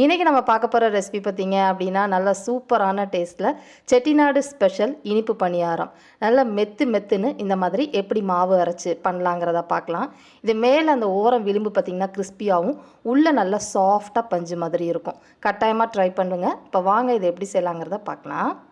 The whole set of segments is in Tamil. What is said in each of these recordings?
இன்றைக்கி நம்ம பார்க்க போகிற ரெசிபி பார்த்தீங்க அப்படின்னா நல்லா சூப்பரான டேஸ்ட்டில் செட்டிநாடு ஸ்பெஷல் இனிப்பு பணியாரம். நல்ல மெத்து மெத்துன்னு இந்த மாதிரி எப்படி மாவு அரைச்சி பண்ணலாங்கிறத பார்க்கலாம். இது மேலே அந்த ஓரம் விளிம்பு பார்த்திங்கன்னா கிறிஸ்பியாகவும் உள்ளே நல்லா சாஃப்டாக பஞ்சு மாதிரி இருக்கும். கட்டாயமாக ட்ரை பண்ணுங்கள் இப்போ வாங்க இதை எப்படி செய்யலாங்கிறத பார்க்கலாம்.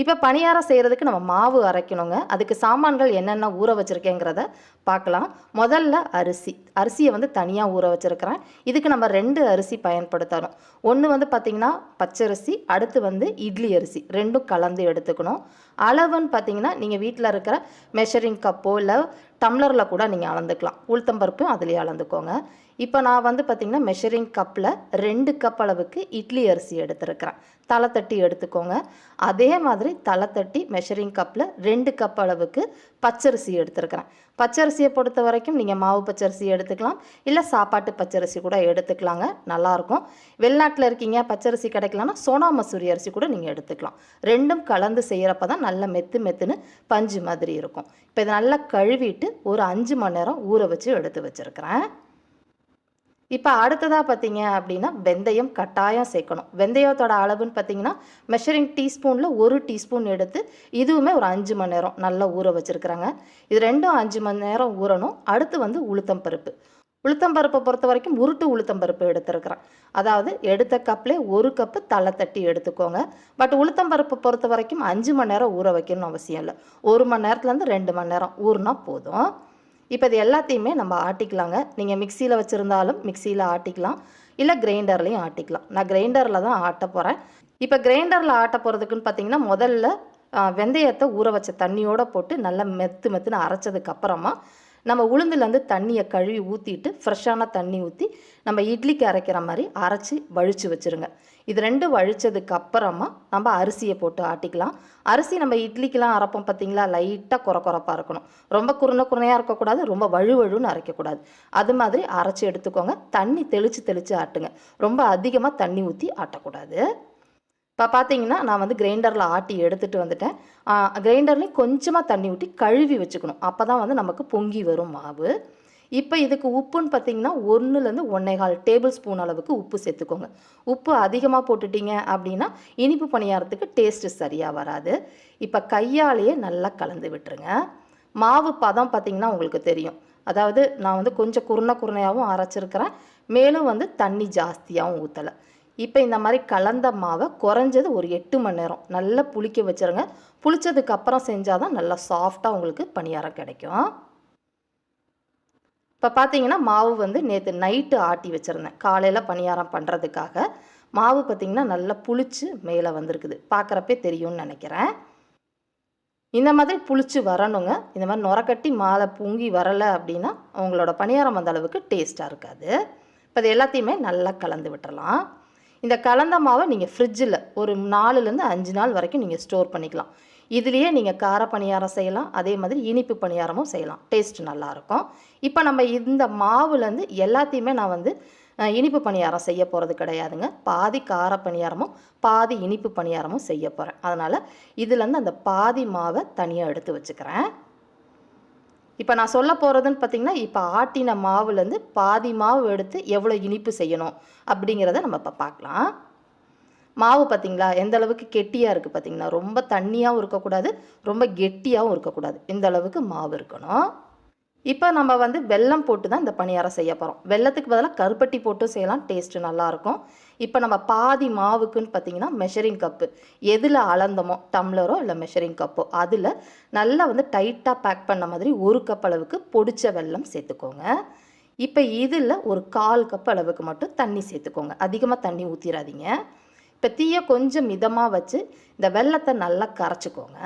இப்போ பணியாரம் செய்கிறதுக்கு நம்ம மாவு அரைக்கணுங்க. அதுக்கு சாமான்கள் என்னென்ன ஊற வச்சுருக்கேங்கிறத பார்க்கலாம் முதல்ல அரிசி. அரிசியை வந்து தனியாக ஊற வச்சுருக்கிறேன். இதுக்கு நம்ம ரெண்டு அரிசி பயன்படுத்தணும். ஒன்று வந்து பார்த்திங்கன்னா பச்சரிசி அடுத்து வந்து இட்லி அரிசி. ரெண்டும் கலந்து எடுத்துக்கணும். அளவுன்னு பார்த்தீங்கன்னா நீங்கள் வீட்டில் இருக்கிற மெஷரிங் கப்போ இல்லை டம்ளரில் கூட நீங்கள் அளந்துக்கலாம். உளுத்தம்பருப்பும் அதுலேயே அளந்துக்கோங்க. இப்போ நான் வந்து பார்த்திங்கன்னா மெஷரிங் கப்பில் ரெண்டு கப் அளவுக்கு இட்லி அரிசி எடுத்துருக்கிறேன். தலை தட்டி எடுத்துக்கோங்க. அதே மாதிரி தலை தட்டி மெஷரிங் கப்பில் ரெண்டு கப் அளவுக்கு பச்சரிசி எடுத்துருக்கிறேன். பச்சரிசியை பொறுத்த வரைக்கும் நீங்கள் மாவு பச்சரிசி எடுத்துக்கலாம். இல்லை சாப்பாட்டு பச்சரிசி கூட எடுத்துக்கலாங்க. நல்லாயிருக்கும் வெளிநாட்டில் இருக்கீங்க பச்சரிசி கிடைக்கலன்னா சோனா மசூரி அரிசி கூட நீங்கள் எடுத்துக்கலாம். ரெண்டும் கலந்து செய்கிறப்ப தான் நல்ல மெத்து மெத்துன்னு பஞ்சு மாதிரி இருக்கும். இப்போ இதை நல்லா கழுவிட்டு ஒரு அஞ்சு மணி நேரம் ஊற வச்சு எடுத்து வச்சுருக்கிறேன். இப்போ அடுத்ததாக பார்த்தீங்க அப்படின்னா வெந்தயம் கட்டாயம் சேர்க்கணும். வெந்தயத்தோட அளவுன்னு பார்த்தீங்கன்னா மெஷரிங் டீஸ்பூனில் ஒரு டீஸ்பூன் எடுத்து இதுவுமே ஒரு அஞ்சு மணி நேரம் நல்லா ஊற வச்சுருக்குறாங்க. இது ரெண்டும் அஞ்சு மணி நேரம் ஊறணும். அடுத்து வந்து உளுத்தம் பருப்பு. உளுத்தம் பருப்பை பொறுத்த வரைக்கும் உருட்டு உளுத்தம் பருப்பு அதாவது எடுத்த கப்லே ஒரு கப்பு தலை தட்டி எடுத்துக்கோங்க. பட் உளுத்தம்பருப்பை பொறுத்த வரைக்கும் அஞ்சு மணி நேரம் ஊற வைக்கணும்னு அவசியம் இல்லை. ஒரு மணி நேரத்துலேருந்து ரெண்டு மணி நேரம் ஊறினா போதும். இப்போ இது எல்லாத்தையுமே நம்ம ஆட்டிக்கலாங்க. நீங்கள் மிக்சியில் வச்சுருந்தாலும் மிக்சியில் ஆட்டிக்கலாம். இல்லை கிரைண்டர்லேயும் ஆட்டிக்கலாம். நான் கிரைண்டரில் தான் ஆட்ட போகிறேன். இப்போ கிரைண்டரில் ஆட்ட போகிறதுக்குன்னு பார்த்தீங்கன்னா முதல்ல வெந்தயத்தை ஊற வச்ச தண்ணியோடு போட்டு நல்லா மெத்து மெத்துன்னு அரைச்சதுக்கப்புறமா நம்ம உளுந்துலேருந்து தண்ணியை கழுவி ஊற்றிட்டு ஃப்ரெஷ்ஷான தண்ணி ஊற்றி நம்ம இட்லிக்கு அரைக்கிற மாதிரி அரைச்சி வழித்து வச்சுருங்க. இது ரெண்டும் வழித்ததுக்கு அப்புறமா நம்ம அரிசியை போட்டு ஆட்டிக்கலாம். அரிசி நம்ம இட்லிக்கெலாம் அரைப்போம் பார்த்தீங்களா? லைட்டாக குறை குறைப்பாக இருக்கணும். ரொம்ப குறுன குறுனையாக இருக்கக்கூடாது ரொம்ப வழுவழுன்னு அரைக்கக்கூடாது. அது மாதிரி அரைச்சி எடுத்துக்கோங்க. தண்ணி தெளித்து தெளித்து ஆட்டுங்க. ரொம்ப அதிகமாக தண்ணி ஊற்றி ஆட்டக்கூடாது. இப்போ பார்த்தீங்கன்னா நான் வந்து கிரைண்டரில் ஆட்டி எடுத்துகிட்டு வந்துட்டேன். கிரைண்டர்லேயும் கொஞ்சமாக தண்ணி ஊற்றி கழுவி வச்சுக்கணும். அப்போ தான் வந்து நமக்கு பொங்கி வரும் மாவு. இப்போ இதுக்கு உப்புன்னு பார்த்தீங்கன்னா ஒன்றுலேருந்து ஒன்றேகால் டேபிள் ஸ்பூன் அளவுக்கு உப்பு சேர்த்துக்கோங்க. உப்பு அதிகமாக போட்டுட்டீங்க அப்படின்னா இனிப்பு பணியாரத்துக்கு டேஸ்ட்டு சரியாக வராது. இப்போ கையாலேயே நல்லா கலந்து விட்டுருங்க. மாவு பதம் பார்த்தீங்கன்னா உங்களுக்கு தெரியும். அதாவது நான் வந்து கொஞ்சம் குருணை குருணையாகவும் அரைச்சிருக்கிறேன். மேலும் வந்து தண்ணி ஜாஸ்தியாகவும் ஊற்றலை இப்போ இந்த மாதிரி கலந்த மாவை குறைஞ்சது ஒரு எட்டு மணி நேரம். நல்லா புளிக்க வச்சுருங்க. புளித்ததுக்கப்புறம் செஞ்சால் தான் நல்லா சாஃப்டாக உங்களுக்கு பணியாரம் கிடைக்கும். இப்போ பார்த்தீங்கன்னா மாவு வந்து நேற்று நைட்டு ஆட்டி வச்சுருந்தேன். காலையில் பணியாரம் பண்ணுறதுக்காக மாவு பார்த்தீங்கன்னா நல்லா புளிச்சு மேலே வந்திருக்குது. பார்க்குறப்பே தெரியும்னு நினைக்கிறேன். இந்த மாதிரி புளிச்சு வரணுங்க. இந்த மாதிரி நுரக்கட்டி மாலை பொங்கி வரலை அப்படின்னா உங்களோட பணியாரம் வந்த அளவுக்கு டேஸ்ட்டாக இருக்காது. இப்போ இது எல்லாத்தையுமே நல்லா கலந்து விட்டுறலாம். இந்த கலந்த மாவை நீங்கள் ஃப்ரிட்ஜில் ஒரு நாலுலேருந்து அஞ்சு நாள் வரைக்கும் நீங்கள் ஸ்டோர் பண்ணிக்கலாம். இதுலேயே நீங்கள் கார பணியாரம் செய்யலாம் அதே மாதிரி இனிப்பு பணியாரமும் செய்யலாம். டேஸ்ட் நல்லாயிருக்கும். இப்போ நம்ம இந்த மாவுலேருந்து எல்லாத்தையுமே நான் வந்து இனிப்பு பணியாரம் செய்ய போகிறது கிடையாதுங்க. பாதி கார பணியாரமும் பாதி இனிப்பு பணியாரமும் செய்ய போகிறேன் அதனால் இதுலேருந்து அந்த பாதி மாவை தனியாக எடுத்து வச்சுக்கிறேன். இப்போ நான் சொல்ல போகிறதுன்னு பார்த்தீங்கன்னா இப்போ ஆட்டின மாவுலேருந்து பாதி மாவு எடுத்து எவ்வளோ இனிப்பு செய்யணும் அப்படிங்கிறத நம்ம இப்போ பார்க்கலாம் மாவு பார்த்தீங்களா எந்த அளவுக்கு கெட்டியாக இருக்குது பார்த்தீங்கன்னா ரொம்ப தண்ணியாகவும் இருக்கக்கூடாது ரொம்ப கெட்டியாகவும் இருக்கக்கூடாது. இந்த அளவுக்கு மாவு இருக்கணும். இப்போ நம்ம வந்து வெல்லம் போட்டு தான் இந்த பணியாரம் செய்ய போகிறோம் வெல்லத்துக்கு பதிலாக கருப்பட்டி போட்டும் செய்யலாம் டேஸ்ட்டு நல்லாயிருக்கும் இப்போ நம்ம பாதி மாவுக்குன்னு பார்த்தீங்கன்னா மெஷரிங் கப்பு எதில் அளந்தமோ டம்ளரோ இல்லை மெஷரிங் கப்போ அதில் நல்லா வந்து டைட்டாக பேக் பண்ண மாதிரி ஒரு கப் அளவுக்கு பொடிச்ச வெல்லம் சேர்த்துக்கோங்க. இப்போ இதில் ஒரு கால் கப் அளவுக்கு மட்டும் தண்ணி சேர்த்துக்கோங்க. அதிகமாக தண்ணி ஊற்றிடாதீங்க இப்போ தீயை கொஞ்சம் மிதமாக வச்சு இந்த வெல்லத்தை நல்லா கரைச்சிக்கோங்க.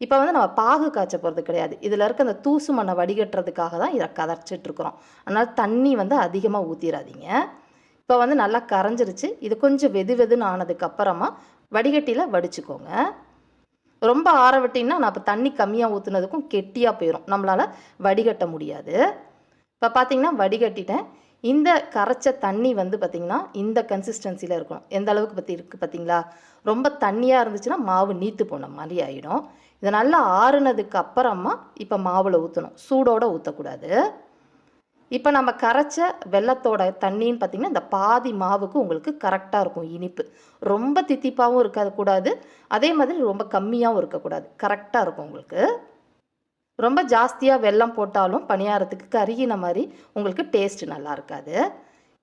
இப்போ வந்து நம்ம பாகு காய்ச்ச போகிறது கிடையாது. இதில் இருக்க அந்த தூசு மண்ணை வடிகட்டுறதுக்காக தான் இதை கதைச்சிட்டு அதனால் தண்ணி வந்து அதிகமாக ஊற்றிடாதீங்க இப்போ வந்து நல்லா கரைஞ்சிருச்சு. இது கொஞ்சம் வெது வெதுன்னு ஆனதுக்கப்புறமா வடிகட்டியில் வடிச்சுக்கோங்க. ரொம்ப ஆற விட்டிங்கன்னா நான் இப்போ தண்ணி கம்மியாக ஊற்றுனதுக்கும் கெட்டியாக போயிடும் நம்மளால் வடிகட்ட முடியாது. இப்போ பார்த்திங்கன்னா வடிகட்டிட்டேன். இந்த கரைச்ச தண்ணி வந்து பார்த்திங்கன்னா இந்த கன்சிஸ்டன்சியில் இருக்கணும். எந்த அளவுக்கு பற்றி இருக்குது பார்த்தீங்களா ரொம்ப தண்ணியாக இருந்துச்சுன்னா மாவு நீத்து போன மாதிரி ஆகிடும் இதை நல்லா ஆறுனதுக்கு அப்புறமா இப்போ மாவில் ஊற்றணும் சூடோடு ஊற்றக்கூடாது இப்போ நம்ம கரைச்ச வெள்ளத்தோட தண்ணின்னு பார்த்தீங்கன்னா இந்த பாதி மாவுக்கு உங்களுக்கு கரெக்டாக இருக்கும் இனிப்பு. ரொம்ப தித்திப்பாகவும் இருக்காது கூடாது. அதே மாதிரி ரொம்ப கம்மியாகவும் இருக்கக்கூடாது. கரெக்டாக இருக்கும் உங்களுக்கு. ரொம்ப ஜாஸ்தியாக வெல்லம் போட்டாலும் பணியாரத்துக்கு கருகின மாதிரி உங்களுக்கு டேஸ்ட் நல்லா இருக்காது.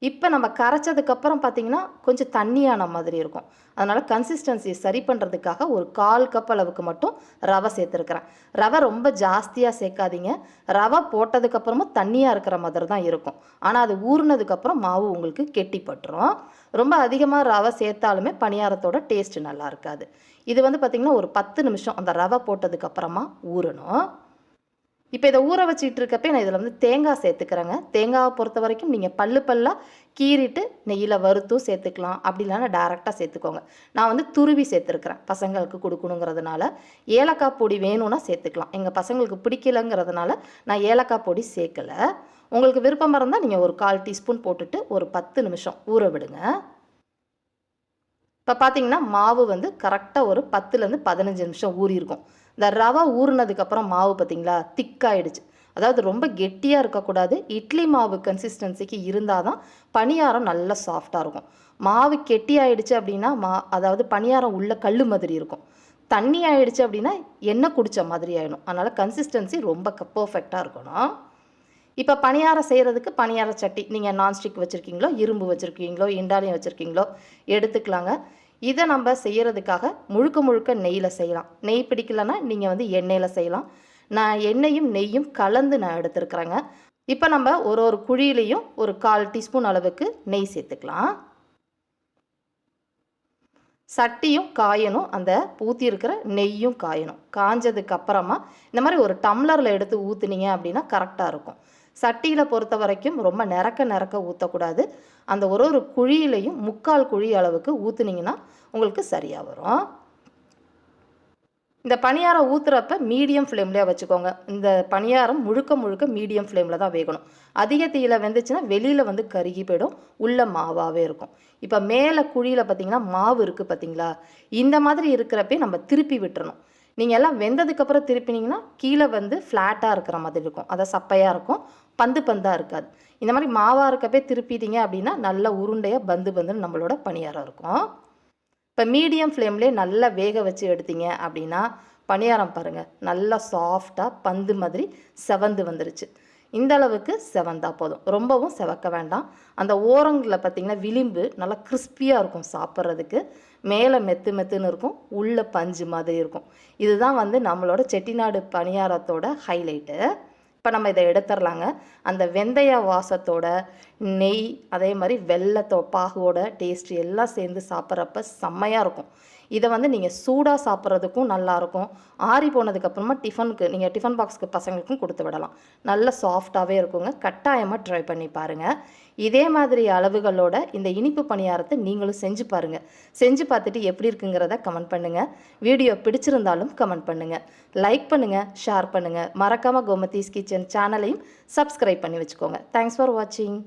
இப்போ நம்ம கரைச்சதுக்கப்புறம் பார்த்தீங்கன்னா கொஞ்சம் தண்ணியான மாதிரி இருக்கும். அதனால் கன்சிஸ்டன்சி சரி பண்ணுறதுக்காக ஒரு கால் கப் அளவுக்கு மட்டும் ரவை சேர்த்துருக்குறேன். ரவை ரொம்ப ஜாஸ்தியாக சேர்க்காதீங்க. ரவை போட்டதுக்கப்புறமும் தண்ணியாக இருக்கிற மாதிரி தான் இருக்கும். ஆனால் அது ஊறினதுக்கப்புறம் மாவு உங்களுக்கு கெட்டிப்பட்டுரும். ரொம்ப அதிகமாக ரவை சேர்த்தாலுமே பணியாரத்தோட டேஸ்ட் நல்லா இருக்காது. இது வந்து பார்த்திங்கன்னா ஒரு பத்து நிமிஷம் அந்த ரவை போட்டதுக்கப்புறமா ஊறணும். இப்போ இதை ஊற வச்சுட்டு இருக்கப்ப நான் இதில் வந்து தேங்காய் சேர்த்துக்கிறேங்க. தேங்காவை பொறுத்த வரைக்கும் நீங்கள் பல்லு பல்லாக கீறிட்டு நெய்யில் வறுத்தும் சேர்த்துக்கலாம். அப்படி இல்லைனா டேரெக்டாக சேர்த்துக்கோங்க. நான் வந்து துருவி சேர்த்துருக்குறேன். பசங்களுக்கு கொடுக்கணுங்கிறதுனால ஏலக்காய் பொடி வேணும்னா சேர்த்துக்கலாம். எங்கள் பசங்களுக்கு பிடிக்கலங்கிறதுனால நான் ஏலக்காய் பொடி சேர்க்கலை. உங்களுக்கு விருப்பம் இருந்தால் நீங்கள் ஒரு கால் டீஸ்பூன் போட்டுட்டு ஒரு பத்து நிமிஷம் ஊற விடுங்க. இப்போ பார்த்தீங்கன்னா மாவு வந்து கரெக்டாக ஒரு பத்துலேருந்து பதினஞ்சு நிமிஷம் ஊறி இருக்கும் இந்த ரவை ஊறினதுக்கப்புறம் மாவு பார்த்தீங்களா? திக்காயிடுச்சு. அதாவது ரொம்ப கெட்டியாக இருக்கக்கூடாது. இட்லி மாவு கன்சிஸ்டன்சிக்கு இருந்தால் தான் பணியாரம் நல்லா சாஃப்டாக இருக்கும். மாவு கெட்டி ஆயிடுச்சு அப்படின்னா மா அதாவது பணியாரம் உள்ள கல் மாதிரி இருக்கும். தண்ணி ஆயிடுச்சு அப்படின்னா எண்ணெய் குடித்த மாதிரி ஆகிடும் அதனால் கன்சிஸ்டன்சி ரொம்ப பர்ஃபெக்டாக இருக்கணும். இப்போ பணியாரம் செய்கிறதுக்கு பணியார சட்டி நீங்கள் நான்ஸ்டிக் வச்சுருக்கீங்களோ இரும்பு வச்சுருக்கீங்களோ இண்டாலியம் வச்சுருக்கீங்களோ எடுத்துக்கலாங்க. இதை நம்ம செய்கிறதுக்காக முழுக்க முழுக்க நெய்யில் செய்யலாம். நெய் பிடிக்கலன்னா நீங்கள் வந்து எண்ணெயில் செய்யலாம். நான் எண்ணெயும் நெய்யும் கலந்து நான் எடுத்துருக்குறேங்க. இப்போ நம்ம ஒரு ஒரு குழியிலையும் ஒரு கால் டீஸ்பூன் அளவுக்கு நெய் சேர்த்துக்கலாம். சட்டியும் காயணும். அந்த ஊற்றி இருக்கிற நெய்யும் காயணும். காஞ்சதுக்கு அப்புறமா இந்த மாதிரி ஒரு டம்ளரில் எடுத்து ஊற்றுனீங்க அப்படின்னா கரெக்டாக இருக்கும். சட்டியில் பொறுத்த வரைக்கும் ரொம்ப நிறக்க நிறக்க ஊற்றக்கூடாது அந்த ஒரு ஒரு குழியிலையும் முக்கால் குழி அளவுக்கு ஊற்றுனீங்கன்னா உங்களுக்கு சரியாக வரும். இந்த பணியாரம் ஊற்றுறப்ப மீடியம் ஃப்ளேம்லேயே வச்சுக்கோங்க. இந்த பணியாரம் முழுக்க முழுக்க மீடியம் ஃப்ளேமில் தான் வேகணும். அதிக தீயில வெந்துச்சுன்னா வெளியில் வந்து கருகி போயிடும். உள்ள மாவாகவே இருக்கும். இப்போ மேலே குழியில் பார்த்தீங்கன்னா மாவு இருக்குது பார்த்தீங்களா இந்த மாதிரி இருக்கிறப்பே நம்ம திருப்பி விட்டுறணும். நீங்கள் எல்லாம் வெந்ததுக்கப்புறம் திருப்பினீங்கன்னா கீழே வந்து ஃப்ளாட்டாக இருக்கிற மாதிரி இருக்கும். அதை சப்பையாக இருக்கும். பந்து பந்தாக இருக்காது. இந்த மாதிரி மாவாக இருக்கப்பே திருப்பிட்டீங்க அப்படின்னா நல்ல உருண்டையாக பந்து பந்துன்னு நம்மளோட பணியாரம் இருக்கும். இப்போ மீடியம் ஃப்ளேம்லேயே நல்லா வேக வச்சு எடுத்தீங்க அப்படின்னா பணியாரம் பாருங்கள் நல்லா சாஃப்டாக பந்து மாதிரி செவந்து வந்துருச்சு. இந்த அளவுக்கு செவந்தா போதும். ரொம்பவும் செவக்க வேண்டாம். அந்த ஓரங்களில் பார்த்தீங்கன்னா விளிம்பு நல்லா கிறிஸ்பியாக இருக்கும் சாப்பிட்றதுக்கு. மேலே மெத்து மெத்துன்னு இருக்கும் உள்ள பஞ்சு மாதிரி இருக்கும். இதுதான் வந்து நம்மளோட செட்டிநாடு பணியாரத்தோட ஹைலைட்டு இப்போ நம்ம இதை எடுத்துடலாங்க. அந்த வெந்தய வாசத்தோட நெய் அதே மாதிரி வெள்ளத்தோ பாகுவோட டேஸ்ட் எல்லாம் சேர்ந்து சாப்பிட்றப்ப செம்மையாக இருக்கும். இதை வந்து நீங்கள் சூடாக சாப்பிட்றதுக்கும் நல்லாயிருக்கும். ஆறி போனதுக்கப்புறமா டிஃபனுக்கு நீங்கள் டிஃபன் பாக்ஸ்க்கு பசங்களுக்கும் கொடுத்து விடலாம். நல்ல சாஃப்டாகவே இருக்குங்க. கட்டாயமாக ட்ரை பண்ணி பாருங்கள் இதே மாதிரி அளவுகளோட இந்த இனிப்பு பணியாரத்தை நீங்களும் செஞ்சு பாருங்கள் செஞ்சு பார்த்துட்டு எப்படி இருக்குங்கிறத கமெண்ட் பண்ணுங்கள் வீடியோ பிடிச்சிருந்தாலும் கமெண்ட் பண்ணுங்கள் லைக் பண்ணுங்கள் ஷேர் பண்ணுங்கள் மறக்காமல் கோமதீஸ் கிச்சன் சேனலையும் சப்ஸ்கிரைப் பண்ணி வச்சுக்கோங்க. தேங்க்ஸ் ஃபார் வாட்சிங்